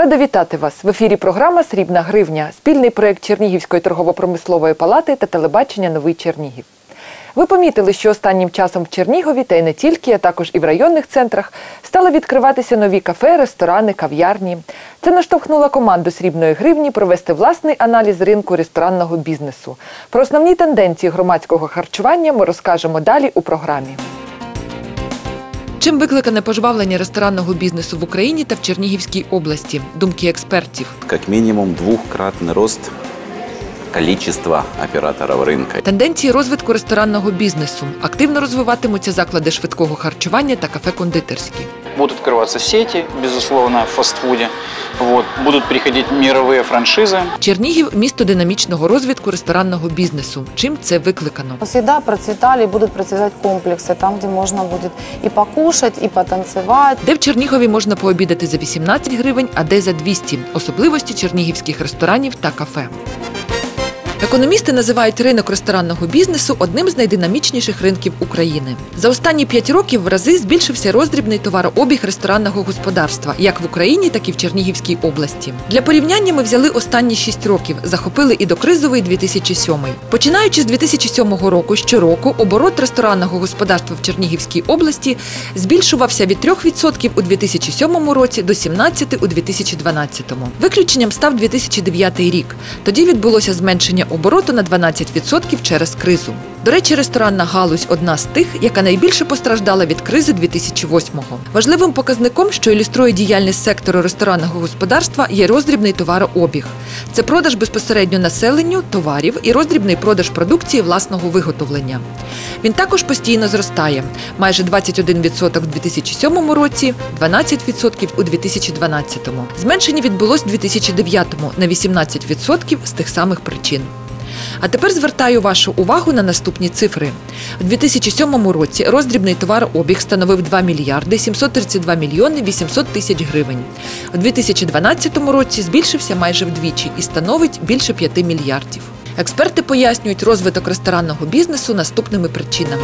Рада вітати вас в ефірі. Програма Срібна гривня, спільний проект Чернігівської торгово-промислової палати та телебачення Новий Чернігів. Ви помітили, що останнім часом в Чернігові, та й не тільки, а також і в районних центрах, стали відкриватися нові кафе, ресторани, кав'ярні. Це наштовхнуло команду срібної гривні провести власний аналіз ринку ресторанного бізнесу. Про основні тенденції громадського харчування ми розкажемо далі у програмі. Чим викликане пожвавлення ресторанного бізнесу в Україні та в Чернігівській області? Думки експертів. Как мінімум двохкратний рост количества операторів ринку. Тенденції розвитку ресторанного бізнесу. Активно розвиватимуться заклади швидкого харчування та кафе-кондитерські Будут открываться сети, безусловно, в фастфуде. Вот. Будут приходить мировые франшизы. Чернігів місто динамічного розвитку ресторанного бізнесу. Чим це викликано? Всегда процветали и будут процветать комплексы, там, где можно будет и покушать, и потанцевать. Де в Чернігові можна пообідати за 18 гривень, а де за 200. Особливості чернігівських ресторанів та кафе. Економісти називають ринок ресторанного бізнесу одним з найдинамічніших ринків України. За останні п'ять років в рази збільшився роздрібний товарообіг ресторанного господарства як в Україні, так і в Чернігівській області. Для порівняння ми взяли останні шість років, захопили і докризовий 2007. Починаючи з 2007 року, щороку оборот ресторанного господарства в Чернігівській області збільшувався від 3% у 2007 році до 17% у 2012. Виключенням став 2009 рік. Тоді відбулося зменшення обороту на 12% через кризу. До речі, ресторанна галузь одна з тих, яка найбільше постраждала від кризи 2008-го. Важливим показником, що ілюструє діяльність сектору ресторанного господарства, є роздрібний товарообіг. Це продаж безпосередньо населенню товарів і роздрібний продаж продукції власного виготовлення. Він також постійно зростає майже 21% у 2007 році, 12% у 2012. Зменшення відбулось у 2009 на 18% з тих самих причин. А тепер звертаю вашу увагу на наступні цифри. У 2007 році роздрібний товарообіг становив 2 мільярди 732 мільйони 800 тисяч гривень. У 2012 році збільшився майже вдвічі і становить більше 5 мільярдів. Експерти пояснюють розвиток ресторанного бізнесу наступними причинами.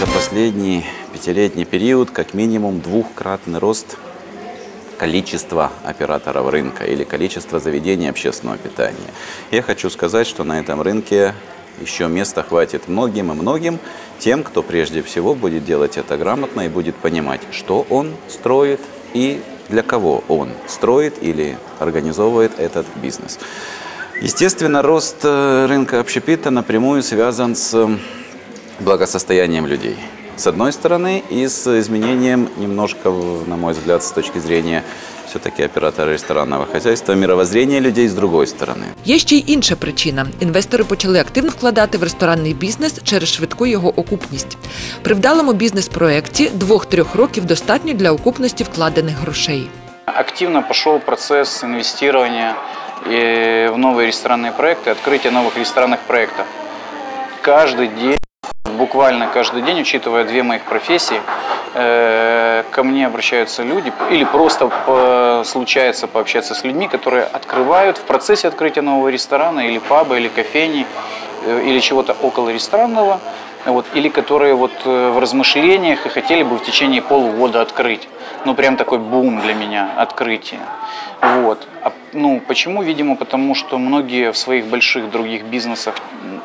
За последний пятилетний период как минимум двухкратный рост количества операторов рынка или количества заведений общественного питания. Я хочу сказать, что на этом рынке еще места хватит многим и многим тем, кто прежде всего будет делать это грамотно и будет понимать, что он строит и для кого он строит или организовывает этот бизнес. Естественно, рост э, рынка общепита напрямую связан с благосостоянием людей. С одной стороны, и с изменением немножко, в- на мой взгляд, с точки зрения все-таки оператора ресторанного хозяйства, мировоззрения людей с другой стороны. Є ще й інша причина. Інвестори почали активно вкладати в ресторанний бізнес через швидку його окупність. При вдалому бізнес-проекті двох-трьох років достатньо для окупності вкладених грошей. Активно пошел процесс инвестирования э, в новые ресторанные проекты, открытия новых ресторанных проектов. Каждый день, буквально каждый день, учитывая две моих профессии, э, ко мне обращаются люди или просто по- случается пообщаться с людьми, которые открывают в процессе открытия нового ресторана или паба, или кофейни, э, или чего-то около ресторанного, вот, или которые вот э, в размышлениях и хотели бы в течение полугода открыть. Ну, прям такой бум для меня, открытие. Вот. А, ну, почему? Видимо, потому что многие в своих больших других бизнесах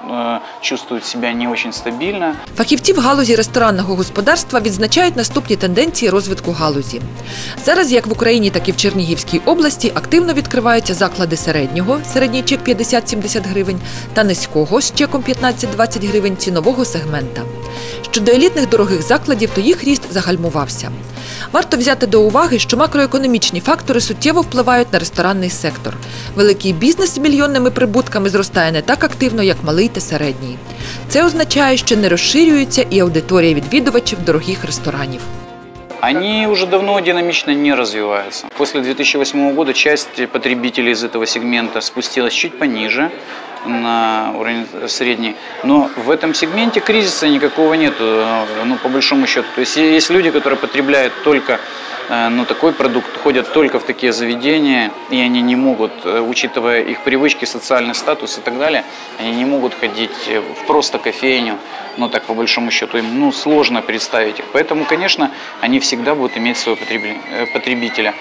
э, чувствуют себя не очень стабильно. Фахівці в галузі ресторанного господарства відзначають наступні тенденції розвитку галузі. Зараз, як в Україні, так і в Чернігівській області, активно відкриваються заклади середнього, середній чек 50-70 гривень, та низького з чеком 15-20 гривень цінового сегмента. Щодо елітних дорогих закладів, то їх ріст загальмувався. Варто взяти до уваги, що макроекономічні фактори суттєво впливають на ресторанний сектор. Великий бізнес з мільйонними прибутками зростає не так активно, як малий та середній. Це означає, що не розширюється і аудиторія відвідувачів дорогих ресторанів. Они уже давно динамично не развиваются. После 2008 года часть потребителей из этого сегмента спустилась чуть пониже на уровень средний. Но в этом сегменте кризиса никакого нету, э, ну, по большому счету. То есть есть люди, которые потребляют только э, ну, такой продукт, ходят только в такие заведения, и они не могут, э, учитывая их привычки, социальный статус и так далее, они не могут ходить э, в просто кофейню, ну так по большому счету им ну, сложно представить их. Поэтому, конечно, они всегда будут иметь своего потребителя.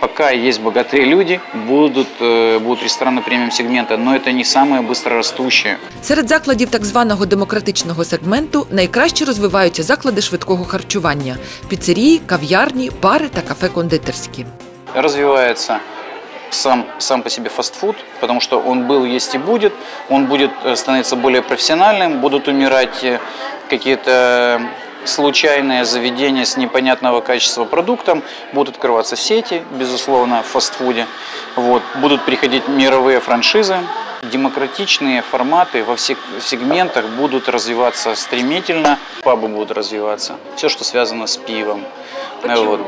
Пока есть богатые люди, будут, э, будут рестораны премиум-сегмента, но это не самые быстрорастущие. Серед закладів так званого демократичного сегменту найкраще розвиваються заклади швидкого харчування: піцерії, кав'ярні, бари та кафе-кондитерські. развивается сам, сам по себе фастфуд, потому что он был, есть и будет. Он будет э, становиться более профессиональным, будут умирать э, какие-то Случайные заведения с непонятного качества продуктом, будут открываться сети, безусловно, в фастфуде, вот, будут приходить мировые франшизы, демократичные форматы во всех сегментах будут развиваться стремительно, пабы будут развиваться, все, что связано с пивом. Вот.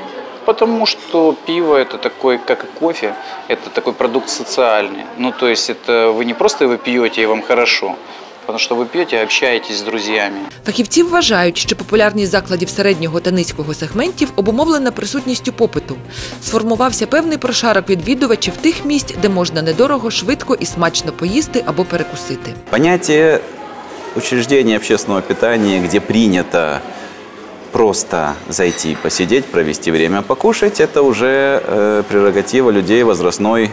Потому что пиво это такой, как и кофе, это такой продукт социальный. Ну, то есть это вы не просто его пьете и вам хорошо, потому что вы пьете, общаетесь с друзьями. Фахівці вважають, що популярність закладів середнього та низького сегментів обумовлена присутністю попиту. Сформувався певний прошарок відвідувачів тих місць, де можна недорого, швидко і смачно поїсти або перекусити. Понятие учреждения общественного питания, где принято просто зайти, посидеть, провести время, покушать, это уже э, прерогатива людей возрастной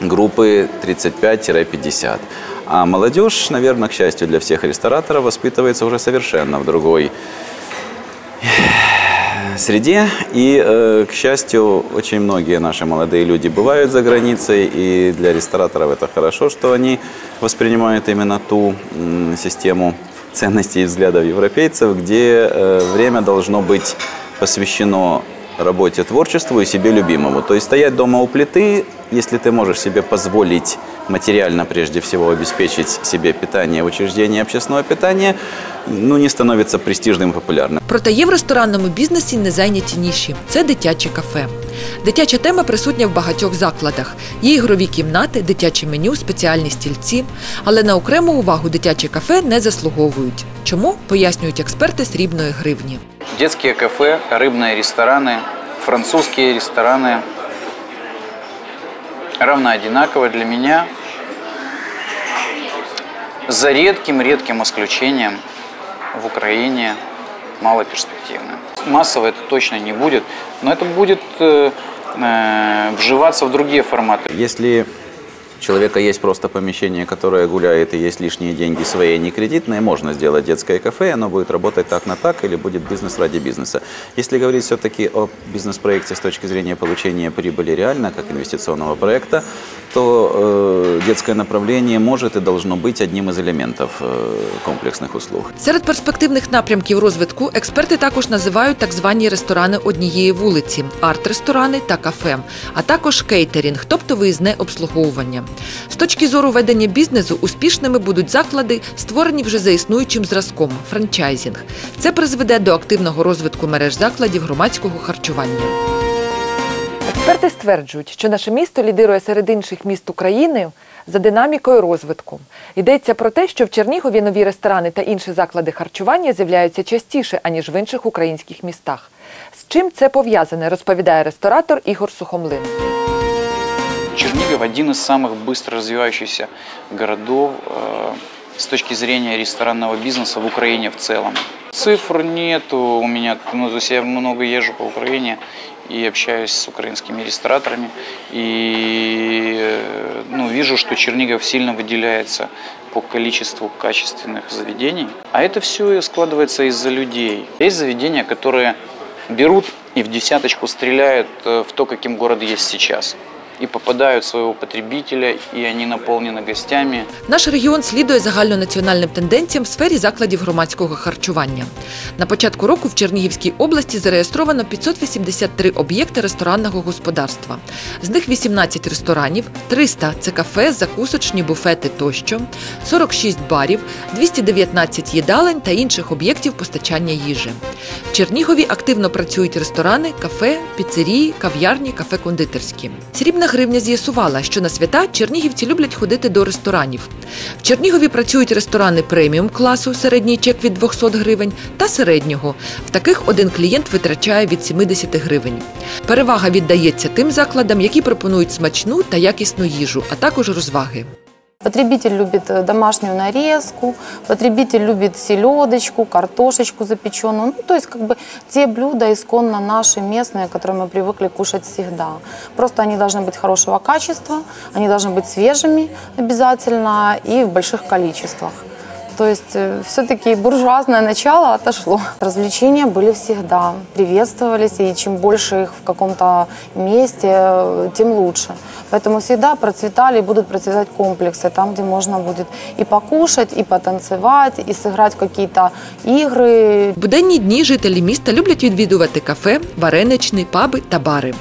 группы 35-50. А молодежь, наверное, к счастью для всех рестораторов, воспитывается уже совершенно в другой среде. И, э, к счастью, очень многие наши молодые люди бывают за границей, и для рестораторов это хорошо, что они воспринимают именно ту систему ценностей и взглядов европейцев, где э, время должно быть посвящено работе, творчеству и себе любимому. То есть стоять дома у плиты, если ты можешь себе позволить материально прежде всего обеспечить себе питание в учреждении общественного питания, ну, не становится престижным и популярным. Проте є в ресторанному бізнесі незайняті ніші це дитячі кафе. Дитяча тема присутня в багатьох закладах. Є ігрові кімнати, дитяче меню, спеціальні стільці. Але на окрему увагу дитячі кафе не заслуговують. Чому пояснюють експерти срібної гривні. Детские кафе, рыбные рестораны, французские рестораны равно одинаково для меня. За редким-редким исключением в Украине малоперспективно. Массово это точно не будет, но это будет э, э, вживаться в другие форматы. Если у человека есть просто помещение, которое гуляет и есть лишние деньги свои, не кредитные, можно сделать детское кафе, и оно будет работать так на так или будет бизнес ради бизнеса. Если говорить все-таки о бизнес-проекте с точки зрения получения прибыли реально, как инвестиционного проекта, то э, детское направление может и должно быть одним из элементов э, комплексных услуг. Серед перспективних напрямків розвитку експерти також називають так звані ресторани однієї вулиці, арт-ресторани та кафе, а також кейтерінг, тобто виїзне обслуговування. З точки зору ведення бізнесу, успішними будуть заклади, створені вже за існуючим зразком франчайзінг. Це призведе до активного розвитку мереж закладів громадського харчування. Експерти стверджують, що наше місто лідирує серед інших міст України за динамікою розвитку. Йдеться про те, що в Чернігові нові ресторани та інші заклади харчування з'являються частіше, аніж в інших українських містах. З чим це пов'язане, розповідає ресторатор Ігор Сухомлин. Чернигов один из самых быстро развивающихся городов э, с точки зрения ресторанного бизнеса в Украине в целом. Цифр нету у меня, ну, то есть я много езжу по Украине и общаюсь с украинскими рестораторами. И э, ну, вижу, что Чернигов сильно выделяется по количеству качественных заведений. А это все складывается из-за людей. Есть заведения, которые берут и в десяточку стреляют э, в то, каким город есть сейчас. И попадают в своего потребителя, и они наполнены гостями. Наш регіон слідує загальнонаціональним тенденціям в сфері закладів громадського харчування. На початку року в Чернігівській області зареєстровано 583 об'єкти ресторанного господарства. З них 18 ресторанів, 300 – це кафе, закусочні, буфети тощо, 46 барів, 219 їдалень та інших об'єктів постачання їжі. В Чернігові активно працюють ресторани, кафе, піцерії, кав'ярні, кафе-кондитерські. Срібна гривня з'ясувала, що на свята чернігівці люблять ходити до ресторанів. В Чернігові працюють ресторани преміум класу, середній чек від 200 гривень, та середнього. В таких один клієнт витрачає від 70 гривень. Перевага віддається тим закладам, які пропонують смачну та якісну їжу, а також розваги. Потребитель любит э, домашнюю нарезку, потребитель любит селедочку, картошечку запеченную. Ну, то есть как бы те блюда исконно наши, местные, которые мы привыкли кушать всегда. Просто они должны быть хорошего качества, они должны быть свежими обязательно и в больших количествах. То есть все-таки буржуазное начало отошло. Развлечения были всегда, приветствовались, и чем больше их в каком-то месте, э, тем лучше. Поэтому всегда процветали и будут процветать комплексы, там, где можно будет и покушать, и потанцевать, и сыграть в какие-то игры. В буденні дні жителі міста люблять відвідувати кафе, вареничні, паби та бари.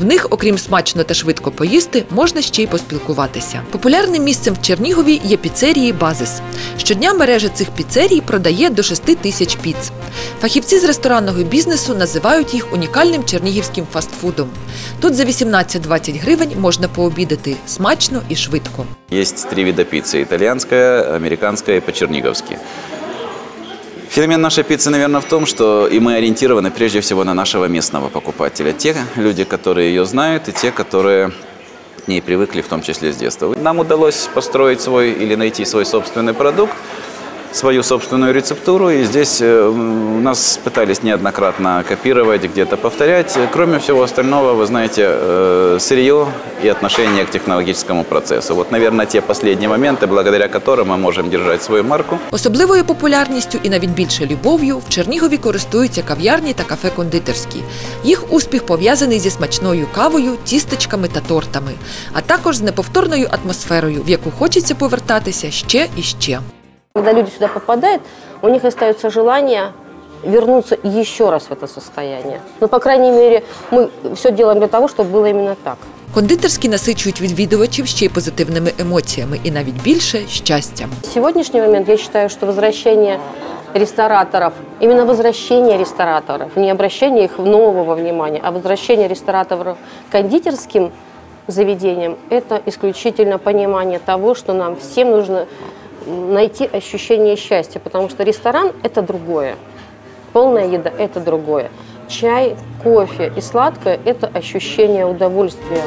В них, окрім смачно та швидко поїсти, можна ще й поспілкуватися. Популярним місцем в Чернігові є піцерії Базис. Щодня мережа цих піцерій продає до 6 тисяч піц. Фахівці з ресторанного бізнесу називають їх унікальним чернігівським фастфудом. Тут за 18-20 гривень можна пообідати смачно і швидко. Есть три вида пиццы. Итальянская, американская и по-черниговски. Феномен нашей пиццы, наверное, в том, что и мы ориентированы прежде всего на нашего местного покупателя. Те люди, которые ее знают, и те, которые к ней привыкли, в том числе с детства. Нам удалось построить свой или найти свой собственный продукт, свою собственную рецептуру. И здесь э, у нас пытались неоднократно копировать, где-то повторять. Кроме всего остального, вы знаете, э, сырье и отношение к технологическому процессу. Вот, наверное, те последние моменты, благодаря которым мы можем держать свою марку. Особливою популярністю і навіть більше любов'ю в Чернігові користуються кав'ярні та кафе-кондитерські. Їх успіх пов'язаний зі смачною кавою, тістечками та тортами, а також з неповторною атмосферою, в яку хочеться повертатися ще і ще. Когда люди сюда попадают, у них остается желание вернуться еще раз в это состояние. Ну, по крайней мере, мы все делаем для того, чтобы было именно так. Кондитерські насичують відвідувачів ще й позитивними емоціями і навіть більше щастям. В сегодняшний момент я считаю, что возвращение рестораторов, именно возвращение рестораторов, не обращение их нового внимания, а возвращение рестораторов к кондитерским заведениям, это исключительно понимание того, что нам всем нужно найти ощущение счастья, потому что ресторан – это другое, полная еда – это другое. Чай, кофе и сладкое – это ощущение удовольствия.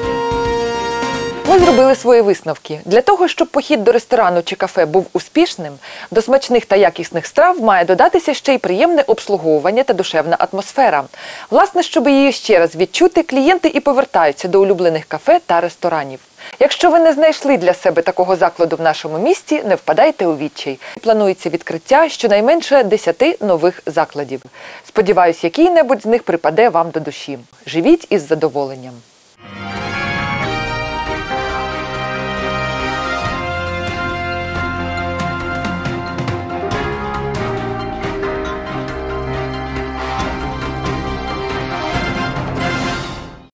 Ми зробили свої висновки. Для того, щоб похід до ресторану чи кафе був успішним, до смачних та якісних страв має додатися ще й приємне обслуговування та душевна атмосфера. Власне, щоб її ще раз відчути, клієнти і повертаються до улюблених кафе та ресторанів. Якщо ви не знайшли для себе такого закладу в нашому місті, не впадайте у відчай. Планується відкриття щонайменше 10 нових закладів. Сподіваюсь, який-небудь з них припаде вам до душі. Живіть із задоволенням.